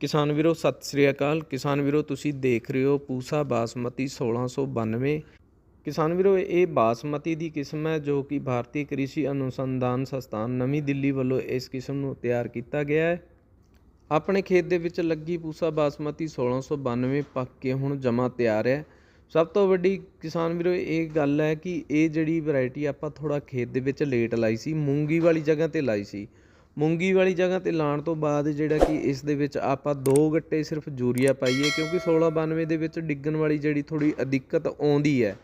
ਕਿਸਾਨ ਵੀਰੋ, ਸਤਿ ਸ੍ਰੀ ਅਕਾਲ। ਕਿਸਾਨ ਵੀਰੋ, ਤੁਸੀਂ ਦੇਖ ਰਹੇ ਹੋ ਪੂਸਾ ਬਾਸਮਤੀ 1692 ਕਿਸਾਨ ਵੀਰੋ, ਇਹ ਬਾਸਮਤੀ ਦੀ ਕਿਸਮ ਹੈ ਜੋ ਕਿ ਭਾਰਤੀ ਕ੍ਰਿਸ਼ੀ ਅਨੁਸੰਧਾਨ ਸੰਸਥਾਨ ਨਵੀਂ ਦਿੱਲੀ ਵੱਲੋਂ ਇਸ ਕਿਸਮ ਨੂੰ ਤਿਆਰ ਕੀਤਾ ਗਿਆ ਹੈ। ਆਪਣੇ ਖੇਤ ਦੇ ਵਿੱਚ ਲੱਗੀ ਪੂਸਾ ਬਾਸਮਤੀ 1692 ਪੱਕ ਕੇ ਹੁਣ ਜਮਾ ਤਿਆਰ ਹੈ। ਸਭ ਤੋਂ ਵੱਡੀ ਕਿਸਾਨ ਵੀਰੋ, ਇਹ ਗੱਲ ਹੈ ਕਿ ਇਹ ਜਿਹੜੀ ਵੈਰਾਈਟੀ ਆਪਾਂ ਥੋੜਾ ਖੇਤ ਦੇ ਵਿੱਚ ਲੇਟ ਲਾਈ ਸੀ, ਮੂੰਗੀ ਵਾਲੀ ਜਗ੍ਹਾ ਤੇ ਲਾਈ ਸੀ ਮੂੰਗੀ ਵਾਲੀ ਜਗ੍ਹਾ ਤੇ ਲਾਉਣ ਤੋਂ ਬਾਅਦ ਜਿਹੜਾ ਕਿ ਇਸ ਦੇ ਵਿੱਚ ਆਪਾਂ ਦੋ ਗੱਟੇ ਸਿਰਫ ਯੂਰੀਆ ਪਾਈਏ, ਕਿਉਂਕਿ 1692 ਦੇ ਵਿੱਚ ਡਿੱਗਣ ਵਾਲੀ ਜਿਹੜੀ ਥੋੜੀ ਅਦਿੱਕਤ ਆਉਂਦੀ ਹੈ।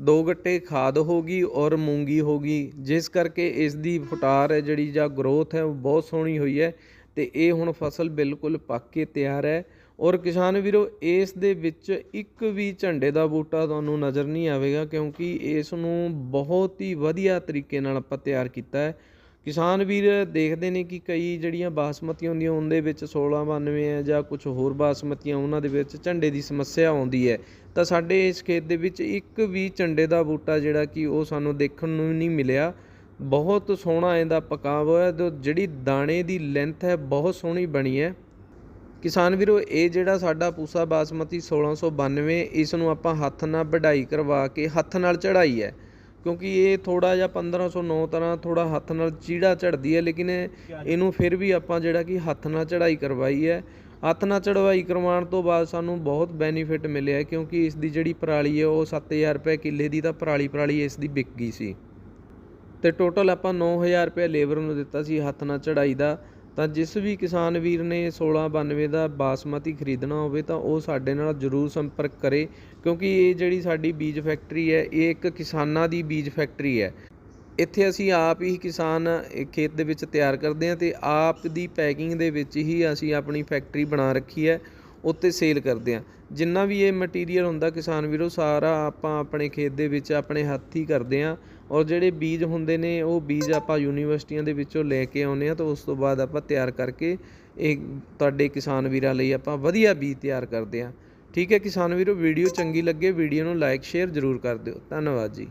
ਦੋ ਗੱਟੇ ਖਾਦ ਹੋ ਗਈ ਔਰ ਮੂੰਗੀ ਹੋ ਗਈ, ਜਿਸ ਕਰਕੇ ਇਸ ਦੀ ਫੁਟਾਰ ਹੈ ਜਿਹੜੀ ਜਾਂ ਗਰੋਥ ਹੈ ਉਹ ਬਹੁਤ ਸੋਹਣੀ ਹੋਈ ਹੈ ਤੇ ਇਹ ਹੁਣ ਫਸਲ ਬਿਲਕੁਲ ਪੱਕ ਕੇ ਤਿਆਰ ਹੈ। ਔਰ ਕਿਸਾਨ ਵੀਰੋ, ਇਸ ਦੇ ਵਿੱਚ ਇੱਕ ਵੀ ਝੰਡੇ ਦਾ ਬੂਟਾ ਤੁਹਾਨੂੰ ਨਜ਼ਰ ਨਹੀਂ ਆਵੇਗਾ, ਕਿਉਂਕਿ ਇਸ ਨੂੰ ਬਹੁਤ ਹੀ ਵਧੀਆ ਤਰੀਕੇ ਨਾਲ ਆਪਾਂ ਤਿਆਰ ਕੀਤਾ ਹੈ। ਕਿਸਾਨ ਵੀਰ ਦੇਖਦੇ ਨੇ ਕਿ ਕਈ ਜਿਹੜੀਆਂ ਬਾਸਮਤੀਆਂ ਹੁੰਦੀਆਂ, ਉਹਦੇ ਵਿੱਚ 1692 ਹੈ ਜਾਂ ਕੁਝ ਹੋਰ ਬਾਸਮਤੀਆਂ, ਉਹਨਾਂ ਦੇ ਵਿੱਚ ਝੰਡੇ ਦੀ ਸਮੱਸਿਆ ਆਉਂਦੀ ਹੈ। ਤਾਂ ਸਾਡੇ ਇਸ ਖੇਤ ਦੇ ਵਿੱਚ ਇੱਕ ਵੀ ਝੰਡੇ ਦਾ ਬੂਟਾ ਜਿਹੜਾ ਕਿ ਉਹ ਸਾਨੂੰ ਦੇਖਣ ਨੂੰ ਨਹੀਂ ਮਿਲਿਆ। ਬਹੁਤ ਸੋਹਣਾ ਇਹਦਾ ਪਕਾਵ ਹੋਇਆ ਤੇ ਜਿਹੜੀ ਦਾਣੇ ਦੀ ਲੈਂਥ ਹੈ, ਬਹੁਤ ਸੋਹਣੀ ਬਣੀ ਹੈ। ਕਿਸਾਨ ਵੀਰੋ, ਇਹ ਜਿਹੜਾ ਸਾਡਾ ਪੂਸਾ ਬਾਸਮਤੀ 1692 ਇਸ ਨੂੰ ਆਪਾਂ ਹੱਥ ਨਾਲ ਵਢਾਈ ਕਰਵਾ ਕੇ ਹੱਥ ਨਾਲ ਚੜਾਈ ਹੈ। ਕਿਉਂਕਿ ਇਹ ਥੋੜਾ ਜਿਹਾ 1509 ਤਰ੍ਹਾਂ ਥੋੜਾ ਹੱਥ ਨਾਲ ਚੀੜਾ ਚੜਦੀ ਹੈ, ਲੇਕਿਨ ਇਹਨੂੰ ਫਿਰ ਵੀ ਆਪਾਂ ਜਿਹੜਾ ਕਿ ਹੱਥ ਨਾਲ ਚੜਾਈ ਕਰਵਾਈ ਹੈ। ਹੱਥ ਨਾਲ ਚੜਵਾਈ ਕਰਵਾਉਣ ਤੋਂ ਬਾਅਦ ਸਾਨੂੰ ਬਹੁਤ ਬੈਨੀਫਿਟ ਮਿਲਿਆ ਕਿਉਂਕਿ ਇਸ ਦੀ ਜਿਹੜੀ ਪਰਾਲੀ ਹੈ, ਉਹ 7000 ਰੁਪਏ ਕਿੱਲੇ ਦੀ ਤਾਂ ਪਰਾਲੀ ਪਰਾਲੀ ਇਸ ਦੀ ਵਿਕ ਗਈ ਸੀ। ਤੇ ਟੋਟਲ ਆਪਾਂ 9000 ਰੁਪਏ ਲੇਬਰ ਨੂੰ ਦਿੱਤਾ ਸੀ ਹੱਥ ਨਾਲ ਚੜਾਈ ਦਾ। ਤਾਂ ਜਿਸ ਵੀ ਕਿਸਾਨ ਵੀਰ ਨੇ 1692 ਦਾ ਬਾਸਮਤੀ ਖਰੀਦਣਾ ਹੋਵੇ ਤਾਂ ਉਹ ਸਾਡੇ ਨਾਲ ਜਰੂਰ ਸੰਪਰਕ ਕਰੇ, ਕਿਉਂਕਿ ਇਹ ਜਿਹੜੀ ਸਾਡੀ ਬੀਜ ਫੈਕਟਰੀ ਹੈ, ਇਹ ਇੱਕ ਕਿਸਾਨਾਂ ਦੀ ਬੀਜ ਫੈਕਟਰੀ ਹੈ। ਇੱਥੇ ਅਸੀਂ ਆਪ ਹੀ ਕਿਸਾਨ ਖੇਤ ਦੇ ਵਿੱਚ ਤਿਆਰ ਕਰਦੇ ਹਾਂ ਤੇ ਆਪ ਦੀ ਪੈਕਿੰਗ ਦੇ ਵਿੱਚ ਹੀ ਅਸੀਂ ਆਪਣੀ ਫੈਕਟਰੀ ਬਣਾ ਰੱਖੀ ਹੈ। ਉੱਤੇ ਸੇਲ ਕਰਦੇ ਹਾਂ ਜਿੰਨਾ ਵੀ ਇਹ ਮਟੀਰੀਅਲ ਹੁੰਦਾ ਕਿਸਾਨ ਵੀਰੋ, ਸਾਰਾ ਆਪਾਂ ਆਪਣੇ ਖੇਤ ਦੇ ਵਿੱਚ ਆਪਣੇ ਹੱਥੀ ਕਰਦੇ ਹਾਂ ਔਰ ਜਿਹੜੇ ਬੀਜ ਹੁੰਦੇ ਨੇ, ਉਹ ਬੀਜ ਆਪਾਂ ਯੂਨੀਵਰਸਿਟੀਆਂ ਦੇ ਵਿੱਚੋਂ ਲੈ ਕੇ ਆਉਂਦੇ ਹਾਂ ਤਾਂ ਉਸ ਤੋਂ ਬਾਅਦ ਆਪਾਂ ਤਿਆਰ ਕਰਕੇ ਇਹ ਤੁਹਾਡੇ ਕਿਸਾਨ ਵੀਰਾਂ ਲਈ ਆਪਾਂ ਵਧੀਆ ਬੀਜ ਤਿਆਰ ਕਰਦੇ ਹਾਂ ਠੀਕ ਹੈ ਕਿਸਾਨ ਵੀਰੋ, ਵੀਡੀਓ ਚੰਗੀ ਲੱਗੇ, ਵੀਡੀਓ ਨੂੰ ਲਾਈਕ ਸ਼ੇਅਰ ਜ਼ਰੂਰ ਕਰ ਦਿਓ। ਧੰਨਵਾਦ ਜੀ।